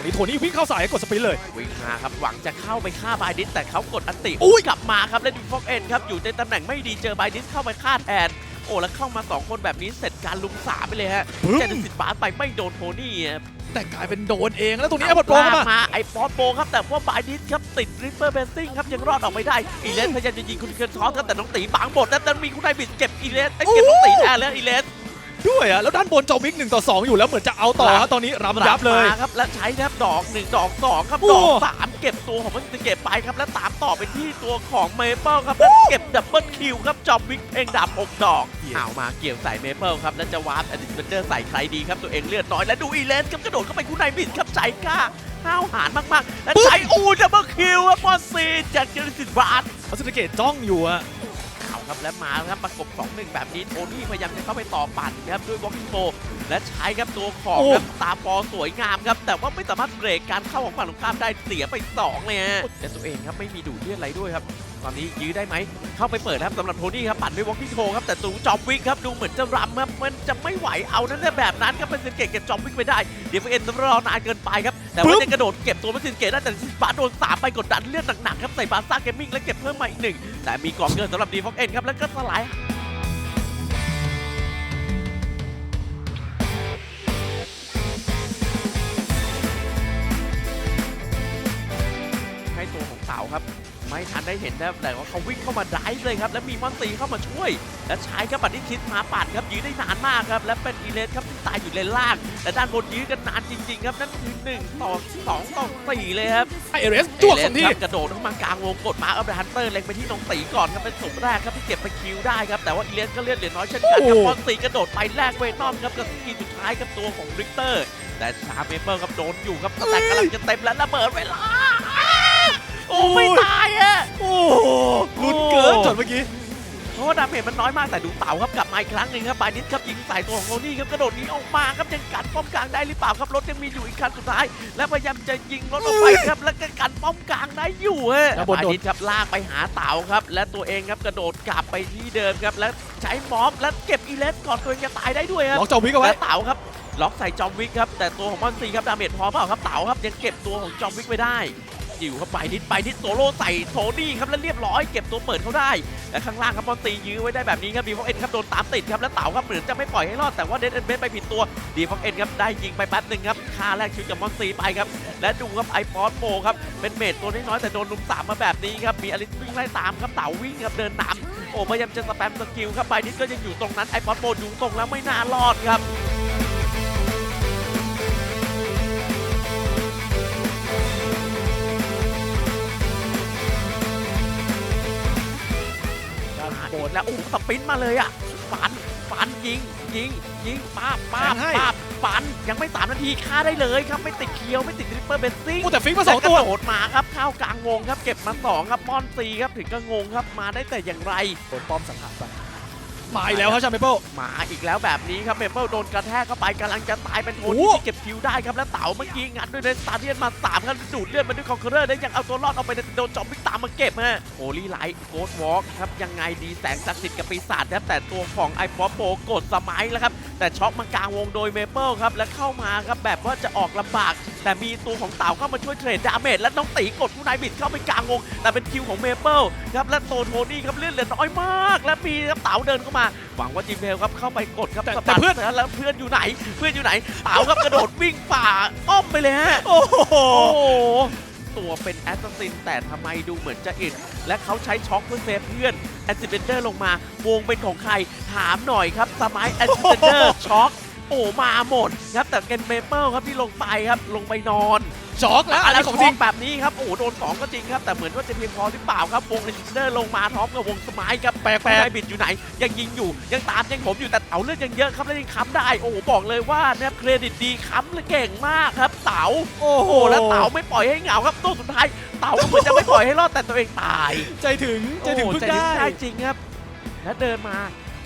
รงนี้โทนี่วิ่งเข้าสายกดสปรินต์เลย วิ่งมาครับหวังจะเข้าไปฆ่าบายดิสแต่เขากดอันติอุ้ยกลับมาครับและดูฟอกเอ็นครับอยู่ในตำแหน่งไม่ดีเจอบายดิสเข้าไปฆ่าแทนโอ้แล้วเข้ามาสองคนแบบนี้เสร็จการลุมสามไปเลยฮะปึ๊บเจนสิตบาสไปไม่โดนโทนี่อะแต่กลายเป็นโดนเองแล้วตรงนี้ไอ้บอลโปรเข้ามามาไอ้ปอสโบครับแต่ว่าบายดิสครับติดริปเปอร์เบนซิงครับยังรอดออกไม่ได้อีเลสพยายามจะยิงคุณเคิร์นทอสครับแต่น้องตีบางบทแล้วแต่มีคุณนายบิดเก็บอีเลสเก็บน้องตีแทนแล้วอีเลส ด้วยอะแล้วด้านบนจอมิกหนึ่งต่อสองอยู่แล้วเหมือนจะเอาต่อครับฮะตอนนี้รำยับเลย มาครับและใช้แทบดอกหนึ่งดอกสองครับโอ้ดอกสามเก็บตัวของมันจะเก็บไปครับและตามต่อไปที่ตัวของเมเปิลครับแล้วเก็บดับเบิลคิวครับจอมวิกเองดับหกดอกเอามาเกี่ยวใส่เมเปิลครับแล้วจะวาร์ปอดิสเบนเดอร์ใส่ใครดีครับตัวเองเลือดน้อยและดูอีเลนครับกระโดดเข้าไปคู่ในบิดครับใจกล้าห้าวหาญมากๆ และใช้อูดับเบิลคิวครับบอลซีจากเจอริสิตบาสพัสดุเกตจ้องอยู่อะเอา ครับและมาครับประกบ2-1แบบนี้โทนี่พยายามจะเข้าไปต่อปั่นครับด้วยวอล์กโ o และใช้ครับตัวของโอ้ครับตาปอสวยงามครับ แต่ว่าไม่สามารถเบรกการเข้าของฝั่งตรงข้ามได้เสียไป 2 เลยฮะแต่ตัวเองครับไม่มีดูดเลือดอะไรด้วยครับตอนนี้ยื้อได้ไหม เข้าไปเปิดครับสำหรับโทนี่ครับปั่นด้วยวอล์กโ o ครับแต่ตูจอมวิกครับดูเหมือนจะรำครับมันจะไม่ไหวเอานั่นแหละแบบนั้นครับเป็นเซนเกตเก็บจอมวิกไปได้เดี๋ยวเอ็นรอนานเกินไปครับ แต่ว่าจะกระโดดเก็บตัวเป็นเซนเกตได้แต่บาสโดนสามไปกดดันเลือดหนักๆครับใส่บาซ่าเกมมิ่งและเก็บเพิ่มมาอีกหนึ่งแต่มีกองเกินสำหรับดีฟอกเอ็นครับแล้วก็สลายให้ตัวของเต่าครับ ไม่ทันได้เห็นนะครับแต่ว่าเขาวิ่งเข้ามาไดฟ์เลยครับแล้วมีมอนตีเข้ามาช่วย และใช้ครับบัตรที่คิดมาปัดครับยื้อได้นานมากครับและเป็นอีเลสครับที่ตายอยู่เลนล่างแต่ด้านบนยื้อกันนานจริงๆครับนั่นคือ1ต่อ2ต่อ4เลยครับไอเอเรสจ้วงสองทีเอเลสครับกระโดดเข้ามากลางวงกดมาเอาไปฮันเตอร์เล็งไปที่น้องตีก่อนครับเป็นศพแรกครับที่เก็บไปคิวได้ครับแต่ว่าอีเลสก็เลือดเหลือน้อยเช่นกันครับโอ้บอลตีกระโดดไปแลกเวนอมครับกับสกิลสุดท้ายกับตัวของริกเตอร์ แต่ชาเมเปิลครับโดนอยู่ครับแต่กำลังจะเต็มแล้วระเบิดเวลา โอ้ไม่ตายอะโอ้โหลุ้นเกินจนเมื่อกี้เพราะว่าดาเมจมันน้อยมากแต่ดูเต่าครับกลับมาอีกครั้งหนึ่งครับบายนิดครับยิงใส่ตัวของโทนี่ครับกระโดดหนีออกมาครับยังกัดป้อมกลางได้หรือเปล่าครับรถยังมีอยู่อีกคันสุดท้าย และพยายามจะยิงรถออกไปครับแล้วก็กันป้อมกลางได้อยู่ฮะแล้วบนบายโดนนิดครับลากไปหาเต่าครับ และตัวเองครับกระโดดกลับไปที่เดิมครับและใช้ม็อบและเก็บอีเลสก่อนตัวเองจะตายได้ด้วยครับล็อกจอมิกเอาไว้และเต่าครับล็อกใส่จอมวิกครับแต่ตัวของมอนซีครับดาเมจพอเปล่าครับเต่าครับยังเก็บตัวของจอมวิกไว้ได้ อยู่ครับไปนิดไปนิดโซโล่ใส่โทนี่ครับแล้วเรียบร้อยเก็บตัวเปิดเขาได้ และข้างล่างครับมอนตียื้อไว้ได้แบบนี้ครับดีฟอกเอ็นครับโดนตามติดครับแล้วเต่าครับเหมือนจะไม่ปล่อยให้รอดแต่ว่าเดนเอ็นเบสไปผิดตัวดีฟอกเอ็นครับได้ยิงไปแป๊บหนึ่งครับค่าแรกชีวิตกับมอนตีไปครับและดูครับไอปอสโปครับเป็นเมดตัวน้อยๆแต่โดนลุมสามมาแบบนี้ครับมีอลิสวิ่งไล่ตามครับเต่าวิ่งครับเดินนำโอ้พยายามจะสแปมสกิลครับไปนิดก็ยังอยู่ตรงนั้นไอปอสโปอยู่ตรงแล้วไม่น่ารอดครับ ดนแล้วโอ้โหสปรินต์มาเลยอะฟันฟันยิงยิงยิงป้าบป้าบแทงให้ป้าบฟันยังไม่สามนาทีฆ่าได้เลยครับไม่ติดเคียวไม่ติดริปเปอร์เบสซิ่งโอ้แต่ฟิกมาสองตัวแล้กระโดดมาครับเข้ากลางวงครับเก็บมาสองครับมอนซีครับถึงก็งงครับมาได้แต่อย่างไรโดนป้อมสังหารไป มาอีกแล้วครับชาเมเปิล มาอีกแล้วแบบนี้ครับเมเปิลโดนกระแทกเข้าไปกำลังจะตายเป็นโทนโอ้ที่เก็บคิวได้ครับแล้วเต๋าเมื่อกี้งัดด้วยเดสตาเดียนมาสามครับดูดเลือดมาด้วยคอนเคอร์เรอร์ได้ยังเอาตัวรอดเอาไปโดนจอมวิกตามมาเก็บฮะโฮลี่ไลท์โกดวอล์กครับยังไงดีแสงศักดิ์สิทธิ์กับปีศาจครับแต่ตัวของไอ้ป๊อปโปกดสมัยแล้วครับแต่ช็อกมากลางวงโดยเมเปิลครับและเข้ามาครับแบบว่าจะออกลำบาก แต่มีตัวของเต่าเข้ามาช่วยเทรดดาเมจและน้องตีกดผู้นายบิดเข้าไปกลางวงแต่เป็นคิวของเมเปิลครับและโตโทนี่ครับเลือดเหลือน้อยมาก และมีครับเต่าเดินเข้ามาหวังว่าจิมเพลครับเข้าไปกดครับแต่สะแต่บัดเพื่อนแล้วเพื่อนอยู่ไหน เพื่อนอยู่ไหนเต่าครับกระโดดวิ่งฝ่าอ้อมไปเลยฮะโอ้โหโอ้โหตัวเป็นแอสซัสซินแต่ทำไมดูเหมือนจะอิดและเขาใช้ช็อคเพื่อเซฟเพื่อนแอสซิเบนเดอร์ลงมาวงเป็นของใครถามหน่อยครับสมัยแอสซิเบนเดอร์ช็อค โอ้มาหมดครับแต่เกนเมเปิลครับที่ลงไปครับลงไปนอนช็อกแล้วอันนี้ของจริงแบบนี้ครับโอ้โหโดนสองก็จริงครับแต่เหมือนว่าจะเพียงพอหรือเปล่าครับวงเลนเดอร์ลงมาพร้อมกับวงสมายครับแปลกๆไม่ได้บิดอยู่ไหน ยังยิงอยู่ยังตามยังผมอยู่แต่เต๋าเลือดยังเยอะครับแล้วยังค้ำได้โอ้โหบอกเลยว่าเนี่ยเครดิตดีค้ำเลยเก่งมากครับเต๋าโอ้โหโอ้แล้วเต๋าไม่ปล่อยให้เหงาครับตัวสุดท้ายเต๋าก็เหมือนจะไม่ปล่อยให้รอดแต่ตัวเองตาย ใจถึงใจถึงโอ้เพิ่งใจได้ได้จริงครับ และเดินมา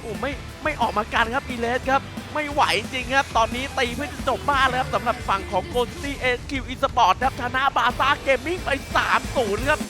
โอ้ไม่ไม่ออกมากันครับอีเลสครับ ไม่ไหวจริงครับ ตอนนี้ตีเพื่อจะจบบ้านแล้วครับสำหรับฝั่งของโกลซีเอคิวอีสปอร์ตครับชนะบาซ่าเกมมิ่งไป3-0ครับ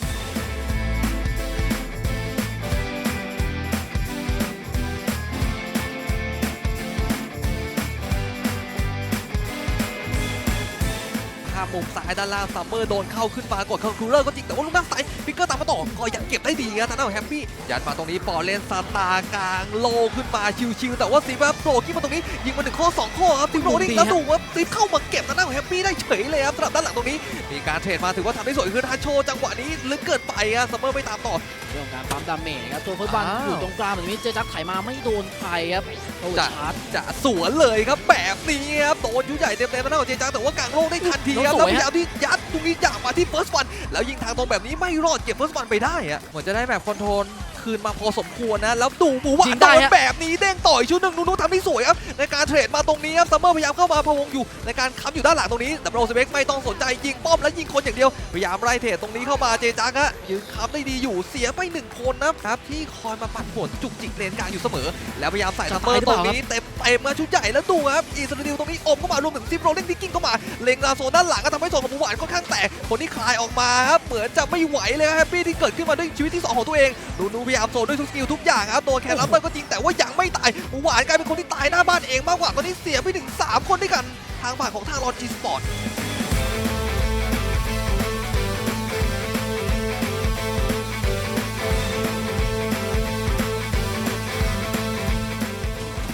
มุมซ้ายด้านล่างซัมเมอร์โดนเข้าขึ้นมากดคอนคูลเลอร์ก็จริงแต่ว่าลูกหน้าซ้ายพิกเกอร์ตามมาต่อก็ยังเก็บได้ดีครับทางด้านของแฮปปี้ยัดมาตรงนี้ปอเลนซาตากลางโลขึ้นมาชิวๆแต่ว่าซีแบบโผล่ขึ้นมาตรงนี้ยิงมาหนึ่งข้อสองข้อครับซีโรนี่แล้วดูว่าซีเข้ามาเก็บทางด้านของแฮปปี้ได้เฉยเลยครับสำหรับด้านหลังตรงนี้มีการเทรดมาถือว่าทำได้สวยคือทันโชว์จังหวะนี้ลึกเกินไปอะซัมเมอร์ไม่ตามต่อ เรื่องของการปั๊มดาเมจครับตัวฟุตบอลอ้าวอยู่ตรงกลางแบบนี้เจจักไถมาไม่โดนใครครับโอ้จะชาร์จจะสวนเลยครับแบบนี้ครับโดนยุใหญ่เต็มๆมาหน้าของเจจังแต่ว่ากลางโลกได้ทันทีครับสแล้ววยพฮะยายามที่ยัดตรงนี้อยากมาที่เฟิร์สวันแล้วยิงทางตรงแบบนี้ไม่รอดเก็บเฟิร์สวันไปได้อะเหมือนจะได้แบบคอนโทรล คืนมาพอสมควรนะ แล้วดูหมูหวาจรินงโดได้นฮะ แบบนี้เด้งต่อยชุดหนึ่งนูนูทำได้สวยครับในการเทรดมาตรงนี้ครับซัมเมอร์พยายามเข้ามาพะวงอยู่ในการค้ำอยู่ด้านหลังตรงนี้แต่โรสเบกไม่ต้องสนใจยิงป้อมและยิงคนอย่างเดียวพยายามไล่เทรดตรงนี้เข้ามาเจจังฮะยืนค้ำได้ดีอยู่เสียไปหนึ่งคนนะครับที่คอยมาปั่นป่วนจุกจิกเลนกลางอยู่เสมอ แล้วพยายามใส่ซัมเมอร์ตรงนี้เต็มเต็มมาชุดใหญ่แล้วดูครับอีสราเอลตรงนี้อมเข้ามารวมถึงซิปโรเล่นพิกกิ้งเข้ามาเล็งลาโซนด้านหลังก็ทำให้โซนของหมูหวานค่อนข้างแตกคนที่คลายออกมาครับเหมือนจะไม่ไหวเลยครับแฮปปี้ที่เกิดขึ้นมาด้วยชีวิตที่2ของตัวเองดูนูพยายามโซนด้วยทุกสกิลทุกอย่างครับโดนแคนรับเตอร์ก็จริงแต่ว่ายังไม่ตายหมูหวานกลายเป็นคนที่ตายหน้าบ้านเองมากกว่าตอนนี้เสียไปถึง 3 คนด้วยกันทางฝั่งของทางรอนจีสปอร์ต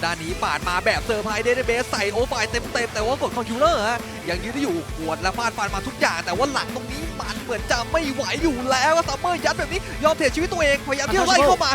ด้านนี้ปาดมาแบบเซอร์ไพรส์เดนเบสใส่โอไฟเต็มๆแต่ว่ากดคอนคิวเลอร์ฮะยังยืนได้อยู่ขวดและฟาดฟันมาทุกอย่างแต่ว่าหลังตรงนี้มัน เหมือนจะไม่ไหวอยู่แล้วซัมเมอร์ยัดแบบนี้ยอมเทชีวิตตัวเองพยายามที่จะไล่เข้ามา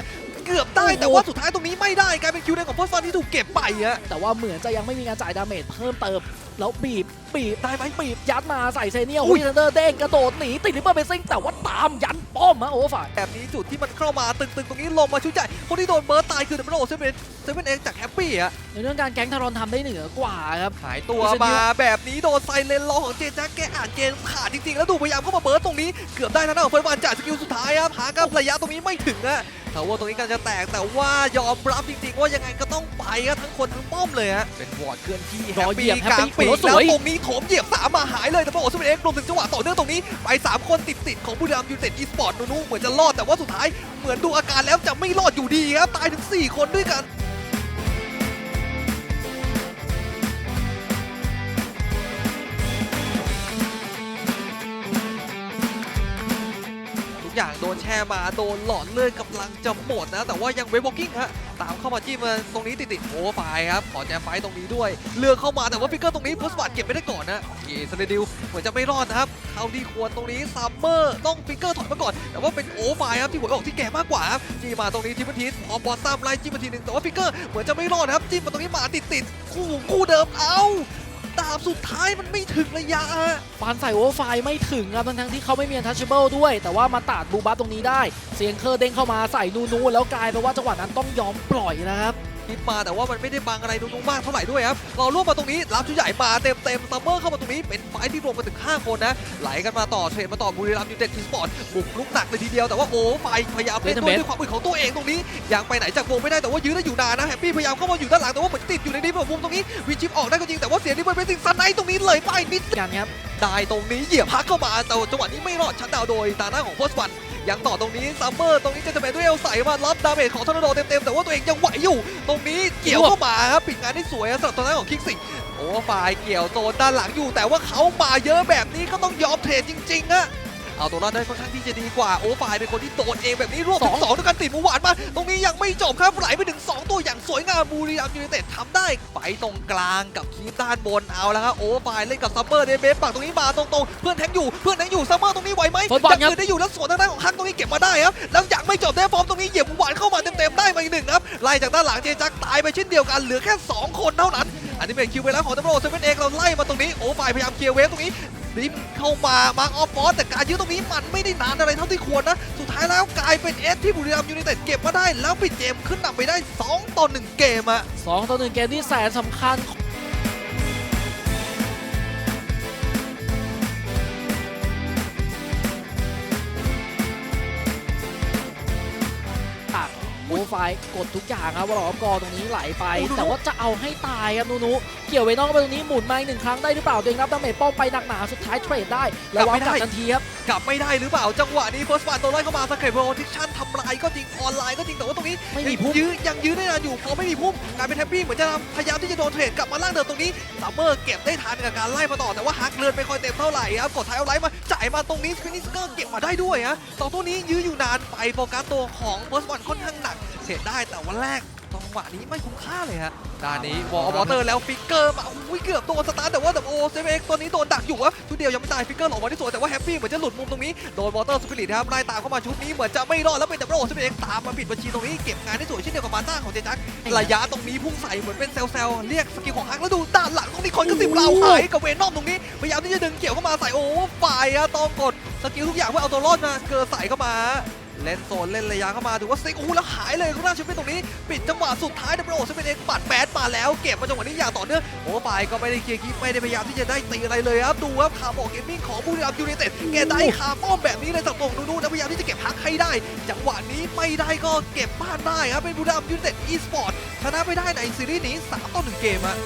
เกือบได้แต่ว่าสุดท้ายตรงนี้ไม่ได้กลายเป็นคิวเดนของเฟิร์สฟันที่ถูกเก็บไปอะแต่ว่าเหมือนจะยังไม่มีการจ่ายดาเมจเพิ่มเติม แล้วบีบบีบได้ไหมบีบยัดมาใส่เซเนียลอุ้วิยนเดอร์เด้งกระโดดหนีติดลิปเปอร์เบสซิงแต่ว่าตามยันป้อมฮะโอ้ฝ่ายแบบนี้จุดที่มันเข้ามาตึงๆ ตรงนี้ลงมาชุดใหญ่คนที่โดนเบิร์ตตายคือเดมโรเซเว่นเซเว่นเองจากแฮปปี้อะในเรื่องการแก๊งทารอนทำได้เหนือกว่าครับหายตัวอิสราเอลมาแบบนี้โดนไซเลนรอของเจแจ็คแกอ่านเกมขาดจริงๆ แล้วดูพยายามเข้ามาเบิร์ตตรงนี้เกือบได้นะของเฟิร์สวันจ่ายสกิลสุดท้ายครับหากับระยะตรงนี้ไม่ถึงอะแต่ว่าตรงนี้กันจะแตกแต่ว่ายอมรับจริงๆ ว่ายังไงก็ต้องไปครับทั้ง คนทั้งป้อมเลยฮะเป็นวอร์ดเคลื่อนที่แฮรปอเหยีปี้ยบกลาง Happy ปีกโอ้โหสแล้ววยตรงนี้โถมเหยียบสามมาหายเลยแต่พอโอซิเมนเอ็กรวมถึงจังหวะต่อเนื่องตรงนี้ไปสามคนติดๆของบุรีรัมย์ยูไนเต็ดอีสปอร์ตนูๆเหมือนจะรอดแต่ว่าสุดท้ายเหมือนดูอาการแล้วจะไม่รอดอยู่ดีครับตายถึงสี่คนด้วยกัน อย่างโดนแช่มาโดนหลอดเลือดกำลังจะหมดนะ แต่ว่ายังเวฟวอลกิ้งฮะตามเข้ามาจิ้มาตรงนี้ติดๆโอ้ไฟครับขอแจมไฟตรงนี้ด้วย เลือกเข้ามาแต่ว่าฟิกเกอร์ตรงนี้พุสบัตเก็บไม่ได้ก่อนนะเอสเนดิวเหมือนจะไม่รอดนะครับเขาที่ควรตรงนี้ซัมเมอร์ต้องฟิกเกอร์ถอยมาก่อน แต่ว่าเป็นโอไฟครับที่หัวออกที่แก่มากกว่าครับจี้มาตรงนี้ทิมเปอร์ทีสพอบอลซ้ำไล่จิ้มาทีหนึงแต่ว่าฟิกเกอร์เหมือนจะไม่รอดนะครับจิ้มมาตรงนี้มาติดๆคู่คู่เดิมเอ้า ดาบสุดท้ายมันไม่ถึงระยะปานใส่โอเวอร์ไฟไม่ถึงครับทั้งๆที่เขาไม่มีอันทัชเบิลด้วย แต่ว่ามาตัดบูบัฟตรงนี้ได้ เสียงเคอร์เด้งเข้ามาใส่นูนูแล้วกลายเป็นว่าจังหวะนั้นต้องยอมปล่อยนะครับ คิดมาแต่ว่ามันไม่ได้บังอะไรนุ่งๆมากเท่าไหร่ด้วยครับเราล่วงมาตรงนี้รับชุดใหญ่มาเต็มเต็มซัมเมอร์เข้ามาตรงนี้เป็นไฟท์ที่รวมกันถึง 5 คนนะ ไหลกันมาต่อเทรดมาต่อบุรีรัมย์ยูไนเต็ดทีสปอร์ตบุกลุกหนักเลยทีเดียวแต่ว่าโอ้ไฟพยายามเล่นด้วยด้วยความอึดของตัวเองตรงนี้ยังไปไหนจากวงไม่ได้แต่ว่ายื้อได้อยู่นานนะแฮปปี้พยายามเข้ามาอยู่ด้านหลังแต่ว่าเหมือนติดอยู่ในนี้แบบมุมตรงนี้วินชิปออกได้ก็จริงแต่ว่าเสียนี่มันเป็นสิ่งซันไนตรงนี้เลยไปนิดกันครับได้ตรงนี้เหยียบพักเข้ามาแต่จังหวะนี้ไม่รอดชัดดาวน์โดยตาหน้าของโพสวัน ยังต่อตรงนี้ซัมเมอร์ตรงนี้เจะจะเป็นด้วยเอลใส่มารับดาเมจของทอร์นาโดเต็มๆแต่ว่าตัวเองยังไหวอยู่ ตรงนี้เกี่ยวเข้ามาครับปิดงานได้สวยสำหรับตัวนั้นของคิกซิงโอ้ฝ่ายเกี่ยวโซนด้านหลังอยู่ แต่ว่าเขามาเยอะแบบนี้ก็ต้องยอมเทรดจริงๆอะ เอาตัวรอดได้ค่อนข้างที่จะดีกว่าโอ้ฝ่ายเป็นคนที่โดนเองแบบนี้รวบถึงสองด้วยกันติดหมูหวานมา ตรงนี้ยังไม่จบครับไหลไปถึง 2 ตัวอย่างสวยงามบุรีรัมย์ยูไนเต็ดทำได้ไปตรงกลางกับคีฟด้านบนเอาแล้วครับโอ้ฝ่ายเล่นกับซัมเมอร์เดนเบสปักตรงนี้มาตรงๆเพื่อนแทงอยู่เพื่อนแทงอยู่ซัมเมอร์ตรงนี้ไหวไหมฟุตบอลยังครับคืนได้อยู่แล้วสวนทางด้านของฮักตรงนี้เก็บมาได้ครับแล้วยังไม่จบได้ฟอร์มตรงนี้เหยียบหมูหวานเข้ามาเต็มๆได้มาอีกหนึ่งครับไล่จากด้านหลังเจจักตายไปเช่นเดียวกันเหลือแค่สองคนเท่านั้นอันนี้เป็นคิวไปแล้วของตำรวจเซเว่นเองเราไล่มาตรงนี้โอ้ฝ่ายพยายามเคลียร์เวฟตรงนี้ ริมเข้ามามาร์คออฟฟอสแต่การยื้อตรงนี้มันไม่ได้นานอะไรเท่าที่ควรนะ สุดท้ายแล้วกลายเป็นเอสที่บุรีรัมย์ยูไนเต็ดเก็บมาได้ แล้วปิดเกมขึ้นนำไปได้ 2 ต่อ 1 เกมอะ2ต่อ 1 เกมที่แสนสำคัญโอ้ไฟกดทุกอย่างครับวอลล์กอตรงนี้ไหลไปโอ้ดูแต่ว่าจะเอาให้ตายครับนูนูเกี่ยวเวนอกไปตรงนี้หมุนมาอีกหนึ่งครั้งได้หรือเปล่าตัวเองรับดาเมจป้อมไปหนักหนาสุดท้ายเทรดได้แล้ววางกลับทันทีครับกลับไม่ได้หรือเปล่าจังหวะนี้เฟิร์สฟันตัวไล่เข้ามาสเกตโปรทิชั่นทำลายก็จริงออนไลน์ก็จริงแต่ว่าตรงนี้ไม่มีพุ่มยื้อยังยื้อได้นานอยู่พอไม่มีพุ่มกลายเป็นแฮปปี้เหมือนจะพยายามที่จะโดนเทรดกลับมาล่างเดิมตรงนี้ซัมเมอร์เก็บได้ทันกับการไล่มาต่อแต่ว่าฮักเลือนไม่ค่อยเต็มเท่าไหร่ครับกดไทยเอาไลท์มาจ่ายมาตรงนี้สปินิสเกอร์เก็บมาได้ด้วยฮะสองตัวนี้ยื้ออยู่นานไปโฟกัสตัวของเฟิร์สฟันค่อนข้างหนักเทรดได้แต่ว่าแรก จังหวะนี้ไม่คุ้มค่าเลยฮะด้านนี้วอลวอเตอร์แล้วฟิกเกอร์มาอุ้ยเกือบโดนสตาร์ทแต่ว่าแต่โอเซฟเอ็กตัวนี้โดนดักอยู่อะชุดเดียวยังไม่ตายฟิกเกอร์หลอกมาที่สวยแต่ว่าแฮปปี้เหมือนจะหลุดมุมตรงนี้โดนวอเตอร์สปิริตครับไล่ตามเข้ามาชุดนี้เหมือนจะไม่รอดแล้วเป็นดับเบิลโอเซฟเอ็กตามมาปิดบัญชีตรงนี้เก็บงานได้สวยเช่นเดียวกับมาต้าของเจจักระยะตรงนี้พุ่งใส่เหมือนเป็นเซลล์เซลล์เรียกสกิลของฮักแล้วดูด้านหลังตรงนี้คนก็สิบเราหายกับเวนอมตรงนี้พยายามที่จะดึงเกี่ยวเข้ามาใส่โอ้ฝ่ายอะต้องกดสกิลทุกอย่างเพื่อเอาตัวรอดมาเกิดใส่เข้ามา เล่นโซนเล่นระยะเข้ามาดูว่าซิกโอ้โหแล้วหายเลยรูน่าแชมเปี้ยนตรงนี้ ปิดจังหวะสุดท้ายดับเบิลโอเซฟเอ็กปัดแบดมาแล้วเก็บมาจังหวะนี้อย่างต่อเนื่องโอ้ฝ่ายก็ไม่ได้เคลียร์คลิปไม่ได้พยายามที่จะได้ตีอะไรเลยครับดูครับคาร์บอกเกมมิ่งของบุรีรัมย์ยูไนเต็ดแกได้คาป้อมแบบนี้เลยสับตรงดูๆนะพยายามที่จะเก็บฮักให้ได้ จังหวะนี้ไม่ได้ก็เก็บบ้านได้ครับเป็นบุรีรัมย์ยูไนเต็ดอีสปอร์ตชนะไปได้ในซีรีส์นี้3ต่อ1เกมฮะ